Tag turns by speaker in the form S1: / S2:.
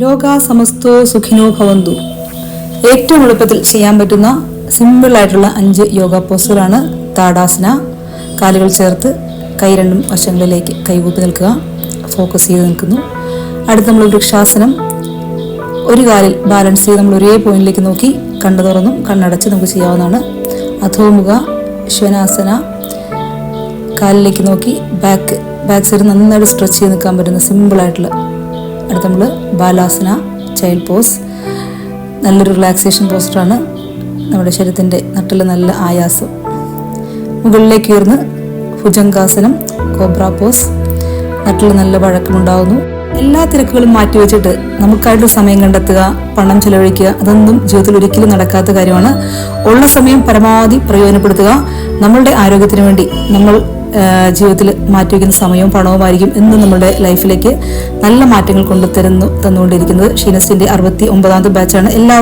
S1: ലോക സമസ്തോ സുഖിനോ ഭവന്തു. ഏറ്റവും എളുപ്പത്തിൽ ചെയ്യാൻ പറ്റുന്ന സിമ്പിൾ ആയിട്ടുള്ള അഞ്ച് യോഗ പോസ്റ്റുകളാണ് താടാസന കാലുകൾ ചേർത്ത് കൈ രണ്ടും വശങ്ങളിലേക്ക് കൈകൂപ്പി നിൽക്കുക. ഫോക്കസ് ചെയ്ത് നിൽക്കുന്നു. അടുത്ത് നമ്മൾ വൃക്ഷാസനം. ഒരു കാലിൽ ബാലൻസ് ചെയ്ത് നമ്മൾ ഒരേ പോയിന്റിലേക്ക് നോക്കി കണ്ണു തുറന്നും കണ്ണടച്ച് നമുക്ക് ചെയ്യാവുന്നതാണ്. അധോമുഖ ശ്വനാസന കാലിലേക്ക് നോക്കി ബാക്ക് ബാക്ക് സൈഡ് നന്നായിട്ട് സ്ട്രെച്ച് ചെയ്ത് നിൽക്കാൻ പറ്റുന്ന സിമ്പിളായിട്ടുള്ള അടുത്ത നമ്മൾ ബാലാസന ചൈൽഡ് പോസ് നല്ലൊരു റിലാക്സേഷൻ പോസ്റ്ററാണ് നമ്മുടെ ശരീരത്തിന്റെ നട്ടിൽ നല്ല ആയാസം. മുകളിലേക്ക് ഉയർന്ന് ഭുജങ്കാസനം കോബ്ര പോസ് നട്ടിൽ നല്ല വഴക്കമുണ്ടാകുന്നു എല്ലാ തിരക്കുകളും മാറ്റിവെച്ചിട്ട് നമുക്കായിട്ട് സമയം കണ്ടെത്തുക പണം ചെലവഴിക്കുക അതൊന്നും ജീവിതത്തിൽ ഒരിക്കലും നടക്കാത്ത കാര്യമാണ്. ഉള്ള സമയം പരമാവധി പ്രയോജനപ്പെടുത്തുക. നമ്മളുടെ ആരോഗ്യത്തിന് വേണ്ടി നമ്മൾ ജീവിതത്തിൽ മാറ്റിവെക്കുന്ന സമയവും പണവുമായിരിക്കും എന്നും നമ്മുടെ ലൈഫിലേക്ക് നല്ല മാറ്റങ്ങൾ കൊണ്ടുതരുന്നു തന്നുകൊണ്ടിരിക്കുന്നത്. ഷീനസ്റ്റിന്റെ അറുപത്തി ഒമ്പതാമത്തെ ബാച്ചാണ് എല്ലാവർക്കും